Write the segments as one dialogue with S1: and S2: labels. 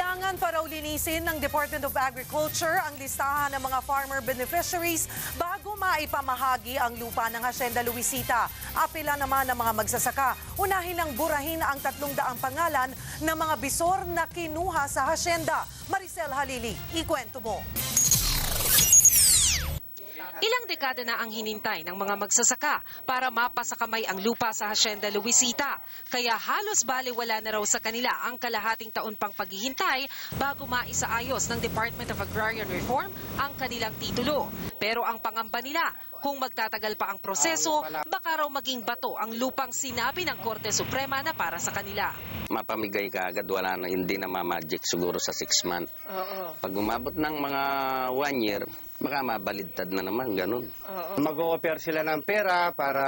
S1: Kailangan pa raw linisin ng Department of Agriculture ang listahan ng mga farmer beneficiaries bago maipamahagi ang lupa ng Hacienda Luisita. Apela naman ng mga magsasaka. Unahin ang burahin ang tatlong daang pangalan ng mga bisor na kinuha sa Hacienda. Maricel Halili, ikwento mo.
S2: Ilang dekada na ang hinintay ng mga magsasaka para mapasakamay ang lupa sa Hacienda Luisita. Kaya halos baliwala na raw sa kanila ang kalahating taon pang paghihintay bago maisaayos ng Department of Agrarian Reform ang kanilang titulo. Pero ang pangamba nila, kung magtatagal pa ang proseso, baka raw maging bato ang lupang sinabi ng Korte Suprema na para sa kanila.
S3: mapamigay ka agad, wala na, hindi na mamagic siguro sa 6 month. Pag umabot ng mga 1 year, baka mabalidtad na naman, ganun.
S4: Mag-o-offer sila ng pera para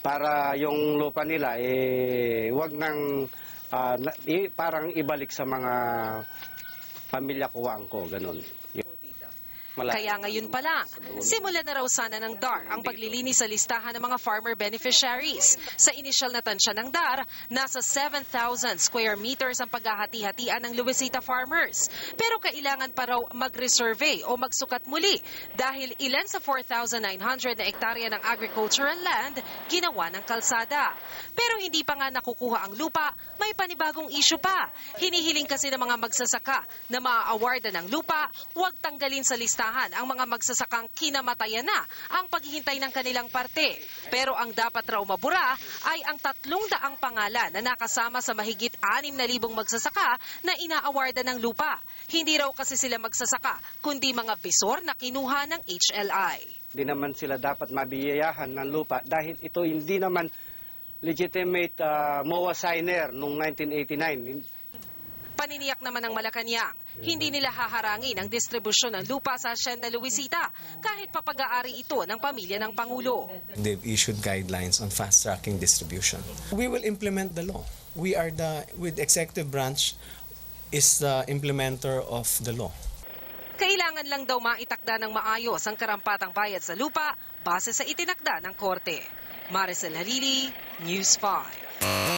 S4: para yung lupa nila eh wag nang na- i- parang ibalik sa mga pamilya kuwang ko ganun.
S2: Kaya ngayon pa lang, simula na raw sana ng DAR ang paglilinis sa listahan ng mga farmer beneficiaries. Sa inisyal na tansya ng DAR, nasa 7,000 square meters ang paghahati-hatian ng Luisita farmers. Pero kailangan pa raw mag-resurvey o magsukat muli dahil ilan sa 4,900 na ektarya ng agricultural land ginawa ng kalsada. Pero hindi pa nga nakukuha ang lupa, may panibagong issue pa. Hinihiling kasi ng mga magsasaka na maa-awardan ng lupa, huwag tanggalin sa listahan ang mga magsasakang kinamatayan na ang paghihintay ng kanilang parte. Pero ang dapat raw mabura ay ang tatlong daang pangalan na nakasama sa mahigit 6,000 magsasaka na ina-awardan ng lupa. Hindi raw kasi sila magsasaka, kundi mga bisor na kinuha ng HLI.
S4: Hindi naman sila dapat mabiyayahan ng lupa dahil ito hindi naman legitimate ah, MOA signer noong 1989.
S2: Paniniyak naman ng Malacanang, hindi nila haharangin ang distribusyon ng lupa sa Hacienda Luisita kahit papag-aari ito ng pamilya ng Pangulo.
S5: They've issued guidelines on fast-tracking distribution. We will implement the law. We are the, with executive branch, is the implementer of the law.
S2: Kailangan lang daw maitakda ng maayos ang karampatang bayad sa lupa base sa itinakda ng korte. Maricel Halili, News 5.